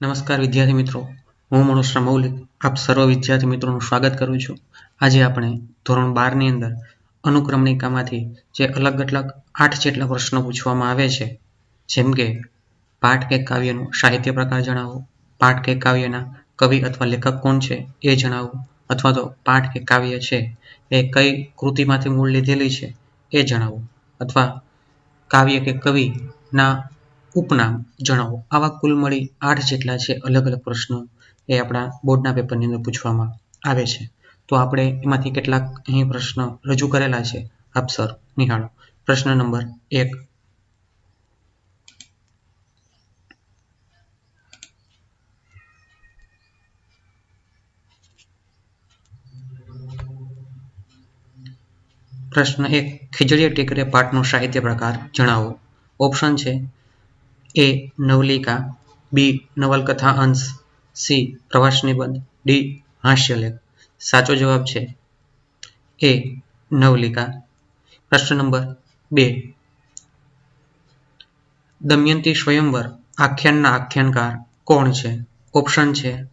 નમસ્કાર વિદ્યાર્થી મિત્રો. હું મનુષ્ય મૌલિક આપ સર્વ વિદ્યાર્થી મિત્રોનું સ્વાગત કરું છું. આજે આપણે ધોરણ બારની અંદર અનુક્રમણિકામાંથી જે અલગ અલગ આઠ જેટલા પ્રશ્નો પૂછવામાં આવે છે, જેમ કે પાઠ કે કાવ્યનું સાહિત્ય પ્રકાર જણાવો, પાઠ કે કાવ્યના કવિ અથવા લેખક કોણ છે એ જણાવવું અથવા તો પાઠ કે કાવ્ય છે એ કઈ કૃતિમાંથી મૂળ લીધેલી છે એ જણાવો, અથવા કાવ્ય કે કવિના ઉપનામ જણાવો. આવા કુલ મળી આઠ જેટલા છે અલગ અલગ પ્રશ્નો એ આપણા બોર્ડના પેપરની અંદર પૂછવામાં આવે છે. તો આપણે એમાંથી કેટલાક અહીં પ્રશ્ન રજૂ કરેલા છે. આપ સર, નિહાળો. પ્રશ્ન નંબર એક. પ્રશ્ન એક. ખીજડીયા ટેકરે પાઠનો સાહિત્ય પ્રકાર જણાવો. ઓપ્શન છે એ નવલિકા, બી નવલકથા અંશ, સી પ્રવાસ નિબંધ, ડી હાસ્યલેખ. સાચો જવાબ છે એ નવલિકા. પ્રશ્ન નંબર બે. દમયંતી સ્વયંવર આખ્યાનના આખ્યાનકાર કોણ છે? ઓપ્શન છે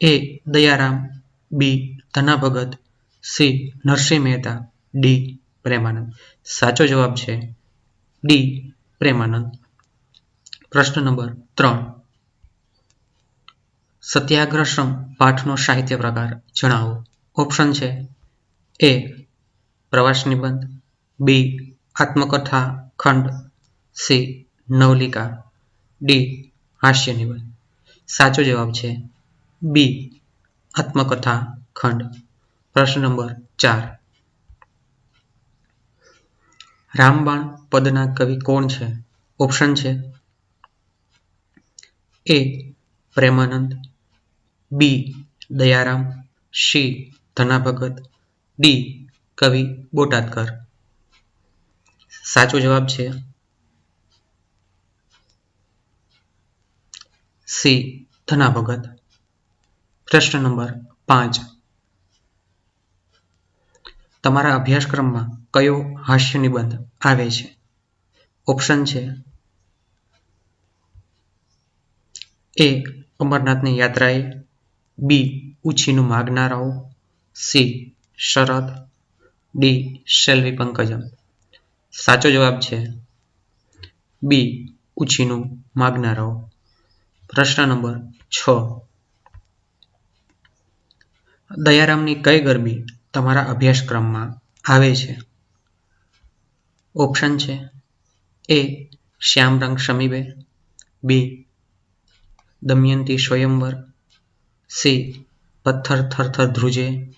A Dayaram, B Dhana Bhagat C Narsinh Mehta, D Premanand. સાચો જવાબ છે ડી પ્રેમાનંદ. પ્રશ્ન નંબર ત્રણ. સત્યાગ્રહ પાઠનો સાહિત્ય પ્રકાર જણાવો. ઓપ્શન છે એ પ્રવાસ નિબંધ બી આત્મકથા ખંડ સી નવલિકા ડી હાસ્ય નિબંધ. સાચો જવાબ છે બી આત્મકથા ખંડ. પ્રશ્ન નંબર ચાર. રામબાણ પદના કવિ કોણ છે? ઓપ્શન છે A Premanand, B Dayaram, C Dhana Bhagat D કવિ બોટાદકર. સાચો જવાબ છે સી ધના ભગત પ્રશ્ન નંબર પાંચ. તમારા અભ્યાસક્રમમાં કયો હાસ્ય નિબંધ આવે છે? ઓપ્શન છે એ અમરનાથની યાત્રાએ બી ઉછીનું માગનારાઓ, સી શરદ, ડી શેલ્વી પંકજમ. સાચો જવાબ છે બી ઉછીનું માગનારાઓ. પ્રશ્ન નંબર છ. દયારામની કઈ ગરબી તમારા અભ્યાસક્રમમાં આવે છે? ઓપ્શન છે એ શ્યામરંગ શમીબે બી દમયંતી સ્વયંવર. સી. પથ્થર થરથર ધ્રુજે.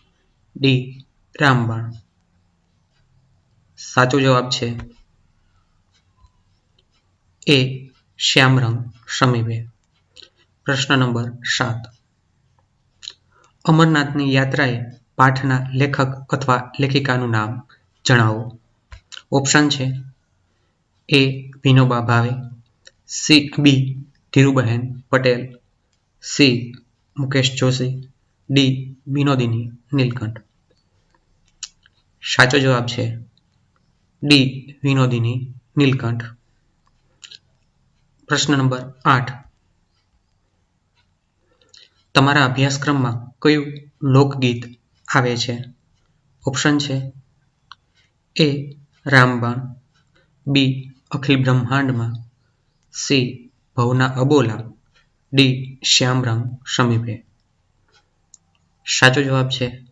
ડી. રામબાણ. સાચો જવાબ છે. એ. શ્યામરંગ શમીબે પ્રશ્ન નંબર સાત. અમરનાથની યાત્રાએ પાઠના લેખક અથવા લેખિકાનું નામ જણાવો. ઓપ્શન છે. A. Vinoba Bhave. C. B. Dhirubahen Patel, C. Mukesh Joshi, D. Vinodini Nilkanth. સાચો જવાબ છે ડી. વિનોદિની નીલકંઠ. પ્રશ્ન નંબર આઠ. તમારા અભ્યાસક્રમમાં કયું લોકગીત આવે છે? ઓપ્શન છે એ રામબાણ, બી. અખિલ બ્રહ્માંડમાં, સી. ભવના અબોલા ડી શ્યામરામ સમીપે. સાચો જવાબ છે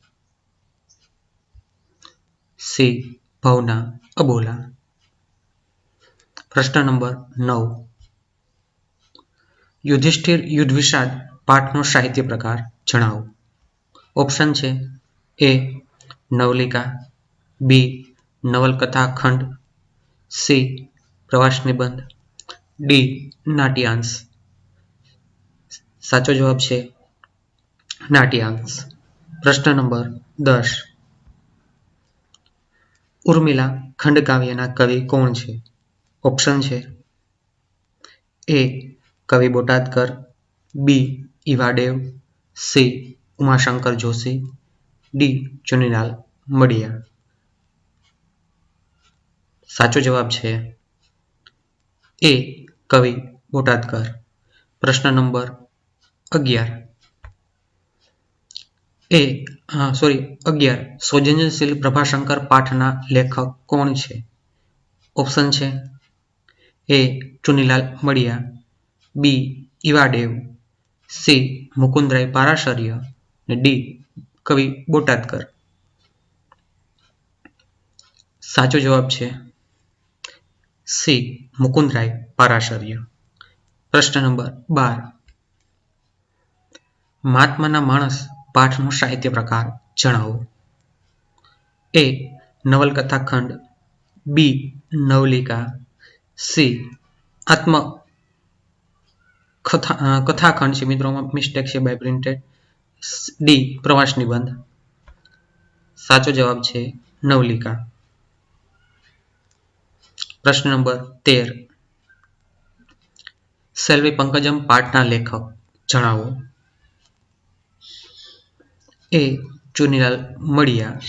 સી ભવના અબોલા. પ્રશ્ન નંબર નવ. યુધિષ્ઠિર યુદ્ધ વિષાદ પાઠનો સાહિત્ય પ્રકાર જણાવો. ઓપ્શન છે એ નવલિકા, બી નવલકથા ખંડ સી પ્રવાસ નિબંધ, ડી નાટ્યાંશ સાચો જવાબ છે નાટ્યાંશ પ્રશ્ન નંબર દસ. ઉર્મિલા ખંડકાવ્યના કવિ કોણ છે? ઓપ્શન છે એ કવિ Botadkar B Iva Dave C Umashankar Joshi D Chunilal Madiya. સાચો જવાબ છે એ કવિ બોટાદકર. પ્રશ્ન નંબર અગિયાર. એ સોરી અગિયાર. સૌજન્યશીલ પ્રભાશંકર પાઠના લેખક કોણ છે? ઓપ્શન છે એ ચુનીલાલ મળિયા બી ઈવાડેવ. સી મુકુંદરાય પારાશર્ય. અને ડી કવિ બોટાદકર. સાચો જવાબ છે સી મુકુંદરાય પારાશર્ય. પ્રશ્ન નંબર બાર. મહાત્માના માણસ પાઠનો સાહિત્ય પ્રકાર જણાવો. એ નવલકથા ખંડ, બી નવલિકા, સી આત્મ કથા કથાખંડ છે મિત્રોમાં મિસ્ટેક છે બાય પ્રિન્ટેડ ડી પ્રવાસ નિબંધ. સાચો જવાબ છે નવલિકા. પ્રશ્ન નંબર તેર. સેલ્વી પંકજમ પાઠના લેખક જણાવો. A. Chunilal Madiya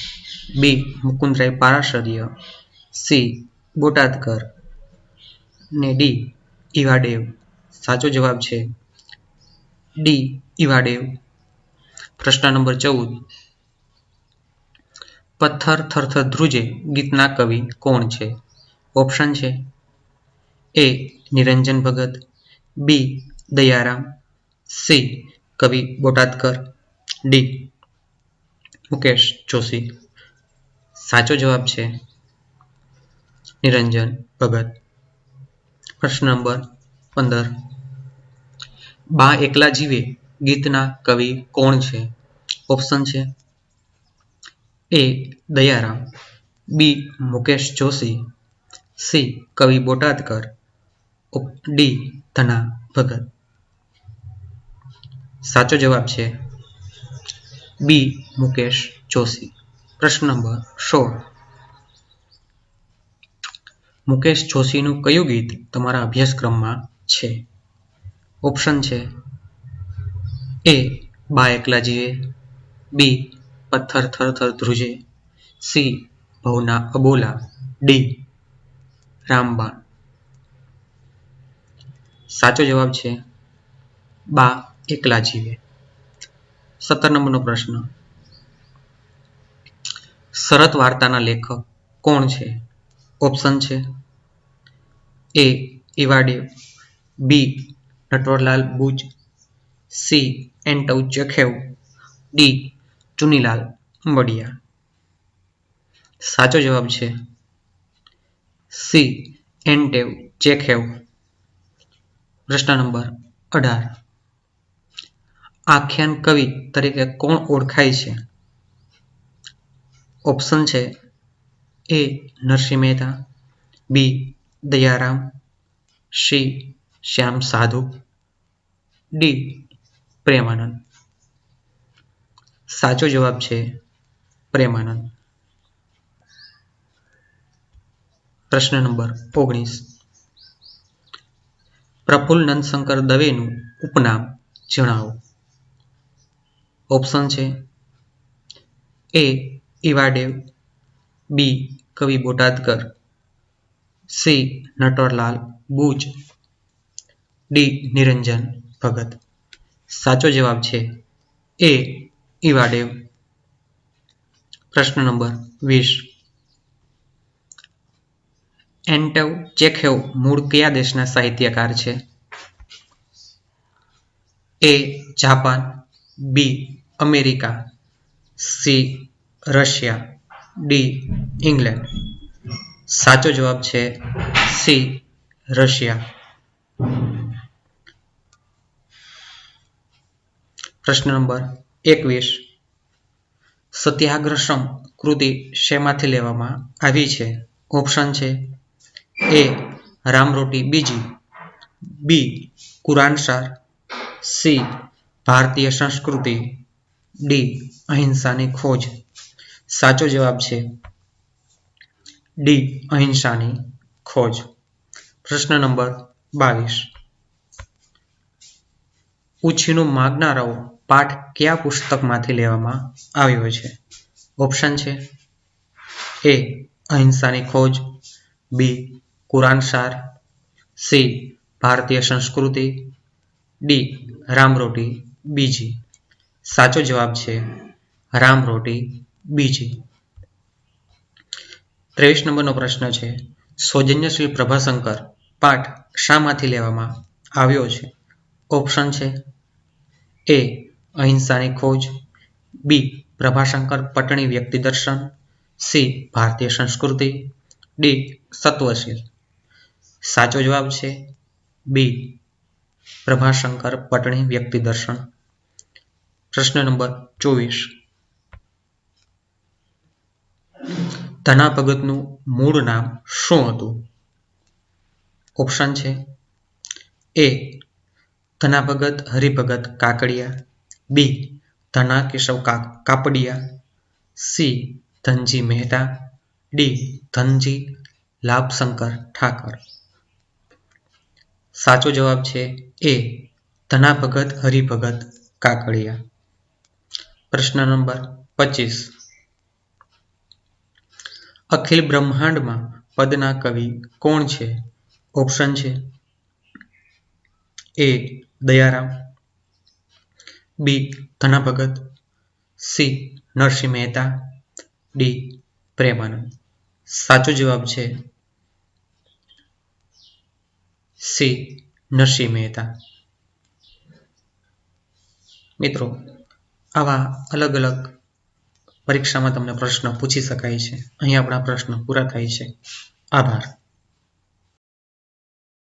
B. Mukundrai Parasharya. C. Botadkar. ને ડી. ઈવાડેવ. સાચો જવાબ છે ડી. ઈવાડેવ. પ્રશ્ન નંબર ચૌદ. પથ્થર થરથર ધ્રુજે ગીતના કવિ કોણ છે? ઓપ્શન છે એ. નિરંજન ભગત. બી. દયારામ. સી. કવિ બોટાદકર. ડી. મુકેશ જોશી. સાચો જવાબ છે નિરંજન ભગત. પ્રશ્ન નંબર પંદર. બા એકલા જીવે ગીતના કવિ કોણ છે? ઓપ્શન છે A Dayaram, B Mukesh Joshi, C કવિ બોટાદકર ડી ધના ભગત. સાચો જવાબ છે બી મુકેશ જોશી. પ્રશ્ન નંબર સોળ. મુકેશ જોશીનું કયું ગીત તમારા અભ્યાસક્રમમાં છે? ઓપ્શન છે એ બા એકલા જીવે બી પથ્થર થર થર ધ્રુજે, સી ભવના અબોલા, ડી રામબાણ. સાચો જવાબ છે બા એકલા જીવે. સત્તર નંબરનો પ્રશ્ન. શરત વાર્તાના લેખક કોણ છે? ઓપ્શન છે A Iva Dave B Natwarlal Buch, C Anton Chekhov D Chunilal અંબડિયા. સાચો જવાબ છે સી એન્ટેવ ચેખેવ પ્રશ્ન નંબર અઢાર. આખ્યાન કવિ તરીકે કોણ ઓળખાય છે? ઓપ્શન છે A Narsinh Mehta, B Dayaram, C Shyam Sadhu, D Premanand. સાચો જવાબ છે પ્રેમાનંદ. પ્રશ્ન નંબર ઓગણીસ. પ્રફુલ્લ નંદશંકર દવેનું ઉપનામ જણાવો. ઓપ્શન છે એ ઈવાડેવ બી કવિ બોટાદકર સી નટવરલાલ બુચ ડી નિરંજન ભગત. સાચો જવાબ છે એ ઈવાડેવ પ્રશ્ન નંબર વીસ. એન્ટવ ચેખેવ મૂળ કયા દેશના સાહિત્યકાર છે? A. Japan. B. America. C. Russia. D. England. સાચો જવાબ છે સી. રશિયા. પ્રશ્ન નંબર એકવીસ. સત્યાગ્રહ કૃતિ શેમાંથી લેવામાં આવી છે? ઓપ્શન છે એ રામરોટી બીજી બી કુરાનસાર સી ભારતીય સંસ્કૃતિ, ડી અહિંસાની ખોજ. સાચો જવાબ છે ડી અહિંસાની ખોજ. પ્રશ્ન નંબર બાવીસ. ઉછીનું માગનારાઓ પાઠ કયા પુસ્તકમાંથી લેવામાં આવ્યો છે? ઓપ્શન છે એ અહિંસાની ખોજ, બી કુરાન સાર સી, ભારતીય સંસ્કૃતિ, ડી રામરોટી બીજી. સાચો જવાબ છે રામરોટી બીજી. ત્રેવીસ નંબરનો પ્રશ્ન છે સૌજન્યશ્રી પ્રભાશંકર પાઠ શામાંથી લેવામાં આવ્યો છે? ઓપ્શન છે એ અહિંસાની ખોજ. બી પ્રભાશંકર પટણી વ્યક્તિ દર્શન. સી ભારતીય સંસ્કૃતિ. ડી સત્વશીલ. સાચો જવાબ છે બી. પ્રભાશંકર પટણી વ્યક્તિ દર્શન. પ્રશ્ન નંબર ચોવીસ. ધના ભગતનું મૂળ નામ શું હતું? ઓપ્શન છે A. Dhana Bhagat Haribhagat, Kakadiya. B. Dhana Keshav Kapadia. C. Dhanji Mehta. D. Dhanji Labhshankar Thakar. સાચો જવાબ છે એ ધના ભગત હરિભગત, કાકડિયા. પ્રશ્ન નંબર પચીસ. અખિલ બ્રહ્માંડમાં પદના કવિ કોણ છે? ઓપ્શન છે A Dayaram B Dhana Bhagat C Narsinh Mehta D Premanand. સાચો જવાબ છે સી, નરસિંહ મહેતા. મિત્રો, આવા અલગ અલગ પરીક્ષામાં તમને પ્રશ્ન પૂછી શકાય છે. અહીં આપણા પ્રશ્ન પૂરા થાય છે. આભાર.